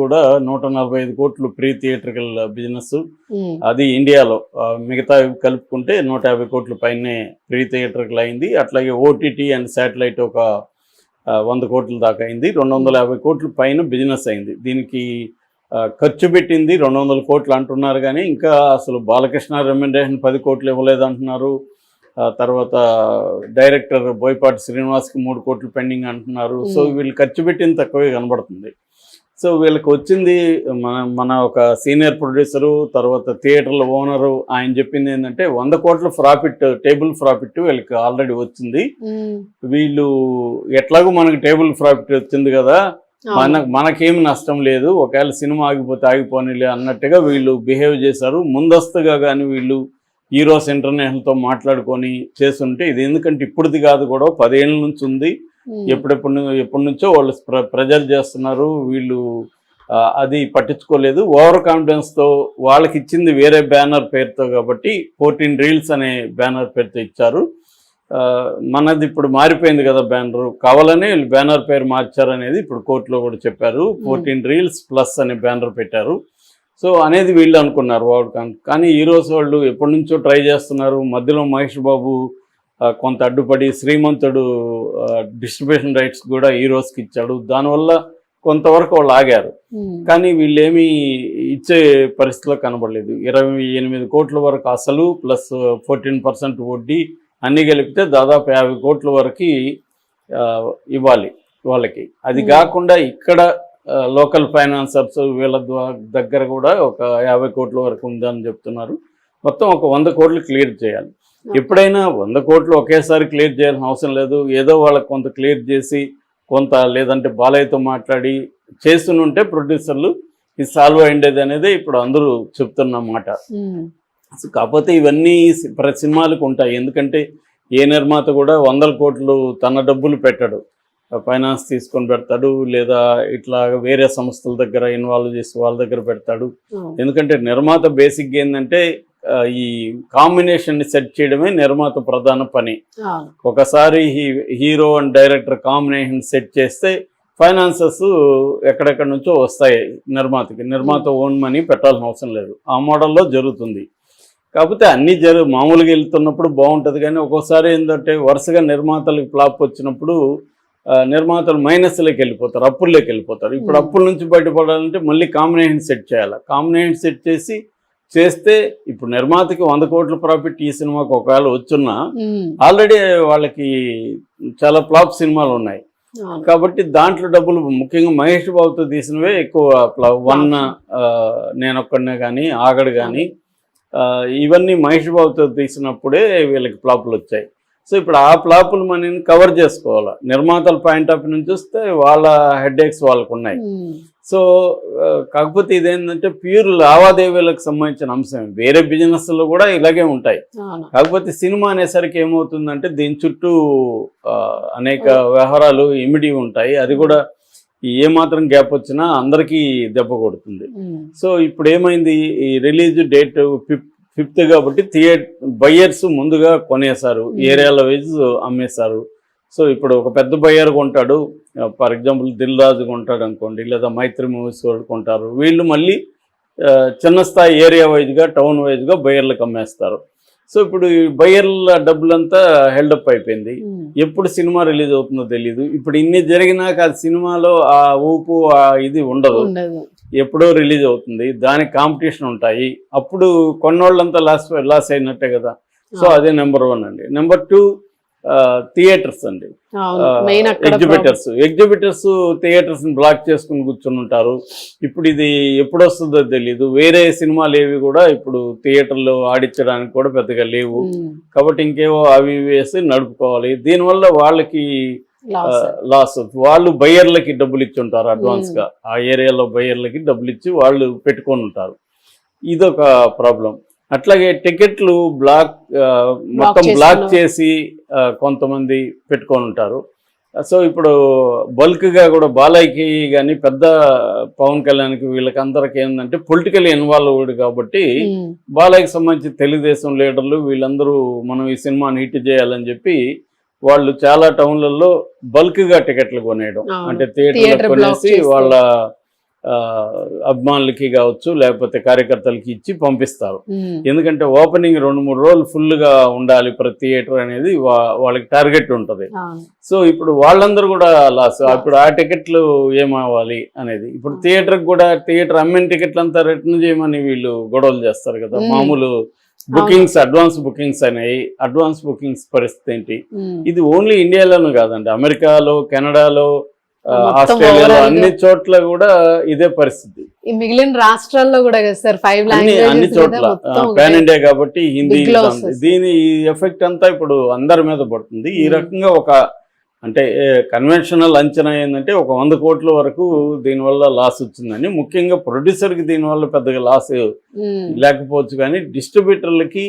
కూడా నూట నలభై ఐదు కోట్లు ప్రీ థియేట్రికల్ బిజినెస్. అది ఇండియాలో మిగతా కలుపుకుంటే నూట యాభై కోట్ల పైనే ప్రీ థియేటర్కి అయింది. అట్లాగే ఓటీటీ అండ్ శాటిలైట్ ఒక వంద కోట్ల దాకా అయింది. రెండు వందల యాభై కోట్ల పైన బిజినెస్ అయింది. దీనికి ఖర్చు పెట్టింది రెండు వందల కోట్లు అంటున్నారు కానీ ఇంకా అసలు బాలకృష్ణ రెమ్యునరేషన్ పది కోట్లు ఇవ్వలేదు అంటున్నారు. తర్వాత డైరెక్టర్ బోయపాటి శ్రీనివాస్కి మూడు కోట్లు పెండింగ్ అంటున్నారు. సో. వీళ్ళు ఖర్చు పెట్టింది తక్కువే కనబడుతుంది. సో వీళ్ళకి వచ్చింది మన మన ఒక సీనియర్ ప్రొడ్యూసరు తర్వాత థియేటర్ల ఓనరు ఆయన చెప్పింది ఏంటంటే వంద కోట్ల ప్రాఫిట్ టేబుల్ ప్రాఫిట్ వీళ్ళకి ఆల్రెడీ వచ్చింది. వీళ్ళు ఎట్లాగో మనకి టేబుల్ ప్రాఫిట్ వచ్చింది కదా. మన మనకేమి నష్టం లేదు ఒకవేళ సినిమా ఆగిపోతే ఆగిపోనిలే అన్నట్టుగా వీళ్ళు బిహేవ్ చేశారు. ముందస్తుగా కానీ వీళ్ళు హీరోస్ ఇంటర్నేషనల్తో మాట్లాడుకొని చేస్తుంటే ఇది ఎందుకంటే ఇప్పుడుది కాదు కూడా పదేళ్ళ నుంచి ఉంది. ఎప్పుడెప్పుడు ను- ఎప్పటి నుంచో వాళ్ళు ప్ర ప్రెజర్ చేస్తున్నారు. వీళ్ళు అది పట్టించుకోలేదు. ఓవర్ కాన్ఫిడెన్స్తో వాళ్ళకి ఇచ్చింది వేరే బ్యానర్ పేరుతో కాబట్టి ఫోర్టీన్ రీల్స్ అనే బ్యానర్ పేరుతో ఇచ్చారు. మనది ఇప్పుడు మారిపోయింది కదా బ్యానర్. కావాలనే బ్యానర్ పేరు మార్చారనేది ఇప్పుడు కోర్టులో కూడా చెప్పారు. ఫోర్టీన్ రీల్స్ ప్లస్ అనే బ్యానర్ పెట్టారు. సో అనేది వీళ్ళు అనుకున్నారు వాడు కాన్- కానీ ఈ రోజు వాళ్ళు ఎప్పటి నుంచో ట్రై చేస్తున్నారు. మధ్యలో మహేష్ బాబు కొంత అడ్డుపడి శ్రీమంతుడు డిస్ట్రిబ్యూషన్ రైట్స్ కూడా ఈ రోజుకి ఇచ్చాడు. దానివల్ల కొంతవరకు వాళ్ళు ఆగారు. కానీ వీళ్ళేమీ ఇచ్చే పరిస్థితిలో కనబడలేదు. ఇరవై ఎనిమిది కోట్ల వరకు అసలు ప్లస్ ఫోర్టీన్ పర్సెంట్ వడ్డీ అన్ని కలిపితే దాదాపు యాభై కోట్ల వరకు ఇవ్వాలి వాళ్ళకి. అది. కాకుండా ఇక్కడ లోకల్ ఫైనాన్సర్స్ వీళ్ళ దగ్గర కూడా ఒక యాభై కోట్ల వరకు ఉందని చెప్తున్నారు. మొత్తం ఒక వంద కోట్లు క్లియర్ చేయాలి. ఎప్పుడైనా వంద కోట్లు ఒకేసారి క్లియర్ చేయాల్సిన అవసరం లేదు. ఏదో వాళ్ళకి కొంత క్లియర్ చేసి కొంత లేదంటే బాలయ్యతో మాట్లాడి చేస్తుంటే ప్రొడ్యూసర్లు ఇది సాల్వ్ అయ్యేది అనేది ఇప్పుడు అందరూ చెప్తున్న మాట. కాకపోతే ఇవన్నీ ప్రతి సినిమాలకు ఉంటాయి. ఎందుకంటే ఏ నిర్మాత కూడా వందల కోట్లు తన డబ్బులు పెట్టడు. ఫైనాన్స్ తీసుకొని పెడతాడు లేదా ఇట్లా వేరే సంస్థల దగ్గర ఇన్వాల్వ్ చేసి వాళ్ళ దగ్గర పెడతాడు. ఎందుకంటే నిర్మాత బేసిక్గా ఏంటంటే ఈ కాంబినేషన్ సెట్ చేయడమే నిర్మాత ప్రధాన పని. ఒకసారి he- hero and director combination set చేస్తే ఫైనాన్సెస్ ఎక్కడెక్కడి నుంచో వస్తాయి నిర్మాతకి. నిర్మాత ఓన్ మనీ పెట్టాల్సిన అవసరం లేదు. ఆ మోడల్లో జరుగుతుంది. కాకపోతే అన్ని జరు మామూలుగా వెళ్తున్నప్పుడు బాగుంటుంది కానీ ఒక్కోసారి ఏంటంటే వరుసగా నిర్మాతలకు ఫ్లాప్ వచ్చినప్పుడు నిర్మాతలు మైనస్లోకి వెళ్ళిపోతారు అప్పుల్లోకి వెళ్ళిపోతారు. ఇప్పుడు Hmm. అప్పుల నుంచి బయటపడాలంటే మళ్ళీ కాంబినేషన్ సెట్ చేయాలి. కాంబినేషన్ సెట్ చేసి చేస్తే ఇప్పుడు నిర్మాతకి వంద కోట్ల ప్రాఫిట్ ఈ సినిమాకి ఒకవేళ వచ్చున్నా ఆల్రెడీ వాళ్ళకి చాలా ఫ్లాప్ సినిమాలు ఉన్నాయి. కాబట్టి దాంట్లో డబ్బులు ముఖ్యంగా మహేష్ బాబుతో తీసినవే ఎక్కువ వన్ నేనొక్కడనే కానీ ఆగడు కానీ ఇవన్నీ మహేష్ బాబుతో తీసినప్పుడే వీళ్ళకి ఫ్లాపులు వచ్చాయి. సో ఇప్పుడు ఆ ఫ్లాపులు మనని కవర్ చేసుకోవాలి? నిర్మాతల పాయింట్ ఆఫ్ నుంచి వస్తే వాళ్ళ హెడ్ ఏక్స్ వాళ్ళకు ఉన్నాయి ఉమ్, సో కాకపోతే ఇదేంటంటే ప్యూర్ లావాదేవీలకు సంబంధించిన అంశం. వేరే బిజినెస్లో కూడా ఇలాగే ఉంటాయి. కాకపోతే సినిమా అనేసరికి ఏమవుతుందంటే దీని చుట్టూ అనేక వ్యవహారాలు ఇమిడి ఉంటాయి. అది కూడా ఏ మాత్రం గ్యాప్ వచ్చినా అందరికీ దెబ్బ కొడుతుంది. ఉమ్, సో ఇప్పుడు ఏమైంది ఈ రిలీజ్ డేట్ ఫిఫ్త్ ఫిఫ్త్ కాబట్టి థియేటర్ బయ్యర్స్ ముందుగా కొనేశారు. ఏరియాల వైజ్ అమ్మేశారు. సో ఇప్పుడు ఒక పెద్ద బయ్యర్ కొంటాడు. ఫర్ ఎగ్జాంపుల్ దిల్ రాజు కొంటాడు అనుకోండి లేదా మైత్రి మూవీస్ కొంటారు. వీళ్ళు మళ్ళీ చిన్న స్థాయి ఏరియా వైజ్గా టౌన్ వైజ్గా బయ్యర్లకు అమ్మేస్తారు. సో ఇప్పుడు ఈ బయ్యర్ల డబ్బులంతా హెల్డప్ అయిపోయింది. ఎప్పుడు సినిమా రిలీజ్ అవుతుందో తెలియదు ఇప్పుడు ఇన్ని జరిగినాక ఆ సినిమాలో ఆ ఊపు ఆ ఇది ఉండదు. ఎప్పుడో రిలీజ్ అవుతుంది. దానికి కాంపిటీషన్ ఉంటాయి. అప్పుడు కొన్నోళ్ళంతా లాస్ లాస్ అయినట్టే కదా. సో అదే నెంబర్ వన్ అండి. నెంబర్ టూ థియేటర్స్ అండి. ఎగ్జిబిటర్స్ ఎగ్జిబిటర్స్ థియేటర్స్ బ్లాక్ చేసుకుని కూర్చుని ఉంటారు. ఇప్పుడు ఇది ఎప్పుడు వస్తుందో తెలియదు వేరే సినిమాలు ఏవి కూడా ఇప్పుడు థియేటర్లో ఆడించడానికి కూడా పెద్దగా లేవు. కాబట్టి ఇంకేవో అవి వేసి నడుపుకోవాలి. దీనివల్ల వాళ్ళకి లాస్ వాళ్ళు బయ్యర్లకి డబ్బులు ఇచ్చి ఉంటారు అడ్వాన్స్గా. ఆ ఏరియాలో బయ్యర్లకి డబ్బులు ఇచ్చి వాళ్ళు పెట్టుకొని ఉంటారు. ఇదొక ప్రాబ్లం అట్లాగే టికెట్లు బ్లాక్ మొత్తం బ్లాక్ చేసి కొంతమంది పెట్టుకొని ఉంటారు. సో ఇప్పుడు బల్క్గా కూడా బాలయ్యకి కానీ పెద్ద పవన్ కళ్యాణ్కి వీళ్ళకి అందరికి ఏంటంటే పొలిటికల్ ఇన్వాల్వ్డ్ కాబట్టి ఉమ్, బాలయ్యకి సంబంధించి తెలుగుదేశం లీడర్లు వీళ్ళందరూ మనం ఈ సినిమాని హిట్ చేయాలని చెప్పి వాళ్ళు చాలా టౌన్లలో బల్క్గా టికెట్లు కొనేయడం. అంటే థియేటర్ కొనేసి. వాళ్ళ అభిమానులకి కావచ్చు లేకపోతే కార్యకర్తలకి ఇచ్చి పంపిస్తారు. ఎందుకంటే ఓపెనింగ్ రెండు మూడు రోజులు ఫుల్గా ఉండాలి ప్రతి థియేటర్ అనేది వాళ్ళకి టార్గెట్ ఉంటుంది. సో ఇప్పుడు వాళ్ళందరూ కూడా లాస్ ఇప్పుడు ఆ టికెట్లు ఏమవ్వాలి అనేది. ఇప్పుడు థియేటర్కి కూడా థియేటర్ అమ్మిన టికెట్లు అంతా రిటర్న్ చేయమని వీళ్ళు గొడవలు చేస్తారు కదా. మ్మ్. మామూలు బుకింగ్స్ అడ్వాన్స్ బుకింగ్స్ అనేవి అడ్వాన్స్ బుకింగ్స్ పరిస్థితి ఏంటి? ఇది ఓన్లీ ఇండియాలోనూ కాదండి. అమెరికాలో కెనడాలో ఆస్ట్రేలియాలో. అన్ని చోట్ల కూడా ఇదే పరిస్థితి. మిగిలిన రాష్ట్రాల్లో కూడా కదా సార్ ఫైవ్ అన్ని అన్ని చోట్ల. పాన్ ఇండియా కాబట్టి హిందీ. దీని ఎఫెక్ట్ అంతా ఇప్పుడు అందరి మీద పడుతుంది. ఈ. రకంగా ఒక అంటే కన్వెన్షనల్ అంచనా ఏంటంటే ఒక వంద కోట్ల వరకు దీనివల్ల లాస్ వచ్చిందని ముఖ్యంగా ప్రొడ్యూసర్కి దీనివల్ల పెద్దగా లాస్ లేకపోవచ్చు కానీ డిస్ట్రిబ్యూటర్లకి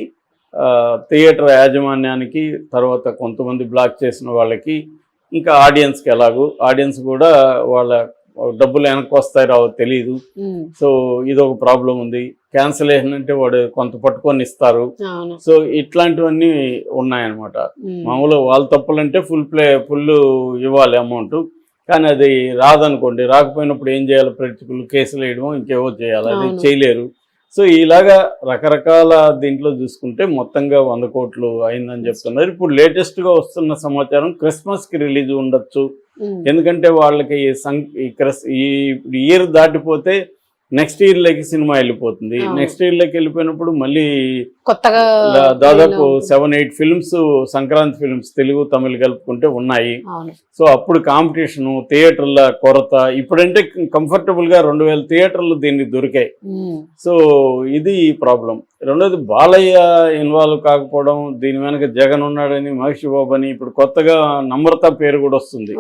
థియేటర్ యాజమాన్యానికి తర్వాత కొంతమంది బ్లాక్ చేసిన వాళ్ళకి ఇంకా ఆడియన్స్కి ఎలాగో ఆడియన్స్ కూడా వాళ్ళ డబ్బులు వెనక్కి వస్తాయి రావో తెలియదు సో ఇది ఒక ప్రాబ్లం ఉంది. క్యాన్సిలేషన్ అంటే వాడు కొంత పట్టుకొని ఇస్తారు. సో ఇట్లాంటివన్నీ ఉన్నాయన్నమాట. మామూలుగా వాళ్ళ తప్పులంటే ఫుల్ ప్లే ఫుల్ ఇవ్వాలి అమౌంట్. కానీ అది రాదనుకోండి రాకపోయినప్పుడు ఏం చేయాలి? ప్రేక్షకులు కేసులు వేయడం ఇంకేవో చేయాలి. అది. చేయలేరు. సో ఇలాగా రకరకాల దీంట్లో చూసుకుంటే మొత్తంగా వంద కోట్లు అయిందని చెప్తున్నారు. ఇప్పుడు లేటెస్ట్గా వస్తున్న సమాచారం క్రిస్మస్కి రిలీజ్ ఉండొచ్చు. ఎందుకంటే వాళ్ళకి ఈ సం ఈ క్రిస్ ఈ ఇయర్ దాటిపోతే నెక్స్ట్ ఇయర్లోకి సినిమా వెళ్ళిపోతుంది. నెక్స్ట్ ఇయర్లోకి వెళ్ళిపోయినప్పుడు మళ్ళీ కొత్తగా దాదాపు. Seven eight films Sankranti films Telugu Tamil కలుపుకుంటే ఉన్నాయి సో అప్పుడు కాంపిటీషను థియేటర్ల కొరత ఇప్పుడంటే కంఫర్టబుల్గా రెండు వేల థియేటర్లు దీనికి దొరికాయి సో ఇది ప్రాబ్లం రెండోది బాలయ్య ఇన్వాల్వ్ కాకపోవడం దీని వెనక జగన్ ఉన్నాడని మహేష్ బాబు అని ఇప్పుడు కొత్తగా నమ్రత పేరు కూడా వస్తుంది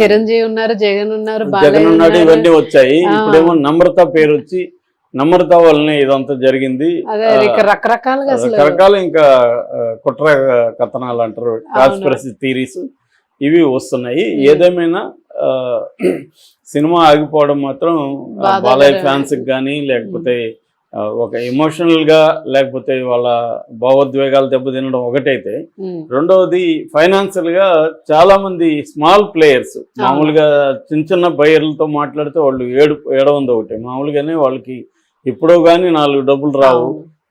చిరంజీవి ఉన్నారు జగన్ ఉన్నారు జగన్ ఉన్నాడు. ఇవన్నీ వచ్చాయి. ఇప్పుడేమో నమ్రత పేరు వచ్చి నమ్రత వల్లనే ఇదంతా జరిగింది. రకరకాలుగా రకరకాల ఇంకా కుట్ర కథనాలు అంటారు. కాన్స్పిరసీ థీరీస్ ఇవి వస్తున్నాయి. ఏదేమైనా సినిమా ఆగిపోవడం మాత్రం. బాలయ్య ఫ్యాన్స్ కానీ లేకపోతే ఒక ఎమోషనల్గా లేకపోతే వాళ్ళ భావోద్వేగాలు దెబ్బతినడం ఒకటైతే రెండవది ఫైనాన్షియల్గా చాలా మంది స్మాల్ ప్లేయర్స్ మామూలుగా చిన్న చిన్న బయర్లతో మాట్లాడితే వాళ్ళు ఏడు ఏడవంది ఒకటి మామూలుగానే వాళ్ళకి ఎప్పుడో కానీ నాలుగు డబ్బులు రావు.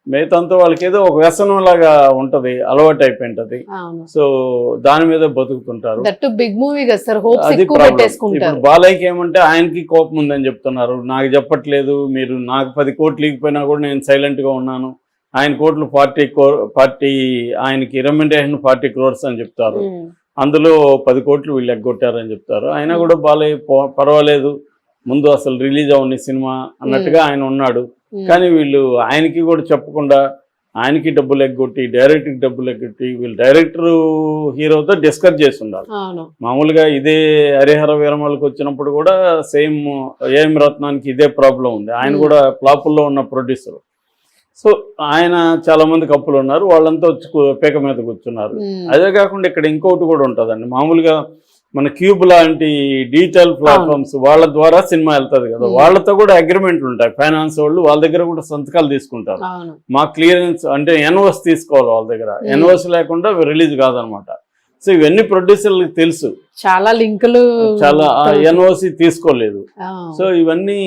మిగతాంతా వాళ్ళకి ఏదో ఒక వ్యసనం లాగా ఉంటది అలవాటు అయిపోయింటది సో దాని మీద బతుకుతుంటారు. బిగ్ మూవీ ఇప్పుడు బాలయ్యకి ఏమంటే ఆయనకి కోపం ఉందని చెప్తున్నారు నాకు చెప్పట్లేదు మీరు నాకు పది కోట్లు ఇగిపోయినా కూడా నేను సైలెంట్గా ఉన్నాను. ఆయన కోట్లు ఫార్టీ కో పార్టీ ఆయనకి రెమ్యునరేషన్ ఫార్టీ క్రోర్స్ అని చెప్తారు. అందులో పది కోట్లు వీళ్ళు ఎగ్గొట్టారని చెప్తారు. అయినా కూడా బాలయ్య పర్వాలేదు ముందు అసలు రిలీజ్ అవని సినిమా అన్నట్టుగా ఆయన ఉన్నాడు. కానీ వీళ్ళు ఆయనకి కూడా చెప్పకుండా ఆయనకి డబ్బులు ఎగ్గొట్టి డైరెక్టర్కి డబ్బులు ఎగ్గొట్టి వీళ్ళు డైరెక్టర్ హీరోతో డిస్కస్ చేసి ఉండాలి మామూలుగా ఇదే హరిహర వీరమలకు వచ్చినప్పుడు కూడా సేమ్ ఏఎం రత్నానికి ఇదే ప్రాబ్లం ఉంది. ఆయన. కూడా ఫ్లాపుల్లో ఉన్న ప్రొడ్యూసర్. సో ఆయన చాలా మంది కప్పులు ఉన్నారు. వాళ్ళంతా వచ్చి పీక మీద కూర్చున్నారు. అదే కాకుండా ఇక్కడ ఇంకోటి కూడా ఉంటుందండి. మామూలుగా మన క్యూబ్ లాంటి డిజిటల్ ప్లాట్ఫామ్స్ వాళ్ళ ద్వారా సినిమా వెళ్తది కదా. వాళ్ళతో కూడా అగ్రిమెంట్లు ఉంటాయి. ఫైనాన్స్ వాళ్ళు వాళ్ళ దగ్గర కూడా సంతకాలు తీసుకుంటారు. మా క్లియరెన్స్ అంటే ఎన్ఓస్ తీసుకోవాలి వాళ్ళ దగ్గర. ఎన్ఓస్ లేకుండా రిలీజ్ కాదనమాట. సో ఇవన్నీ ప్రొడ్యూసర్లకు తెలుసు. చాలా లింకులు చాలా. ఎన్ఓసి తీసుకోలేదు. సో ఇవన్నీ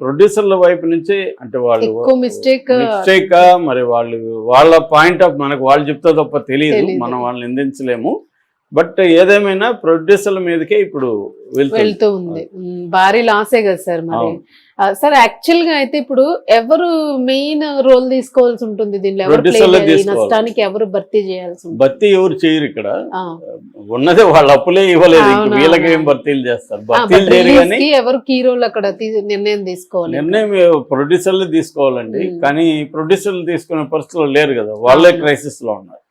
ప్రొడ్యూసర్ల వైపు నుంచే అంటే వాళ్ళు మిస్టేక్ మిస్టేక్ మరి వాళ్ళు వాళ్ళ పాయింట్ ఆఫ్ మనకు వాళ్ళు చెప్తే తప్ప తెలియదు. మనం వాళ్ళని నిందించలేము. బట్ ఏదేమైనా ప్రొడ్యూసర్ల మీదకే ఇప్పుడు వెళ్తూ ఉంది. భారీ లాసే కదా సార్ మరి. సార్ యాక్చువల్గా అయితే ఇప్పుడు ఎవరు మెయిన్ రోల్ తీసుకోవాల్సి ఉంటుంది దీనిలో ఎవరు. నష్టానికి ఎవరు భర్తీ చేయాల్సి భర్తీ ఎవరు చేయరు ఇక్కడ. ఉన్నదే వాళ్ళ అప్పులే ఇవ్వలేదు వీళ్ళకి ఏం. భర్తీలు చేస్తారు? భర్తీలు చేయరు ఎవరు కీ రోల్ అక్కడ నిర్ణయం తీసుకోవాలి. నిర్ణయం ప్రొడ్యూసర్లు తీసుకోవాలండి. కానీ ప్రొడ్యూసర్లు తీసుకునే పరిస్థితుల్లో లేరు కదా. వాళ్ళే. క్రైసిస్లో ఉన్నారు.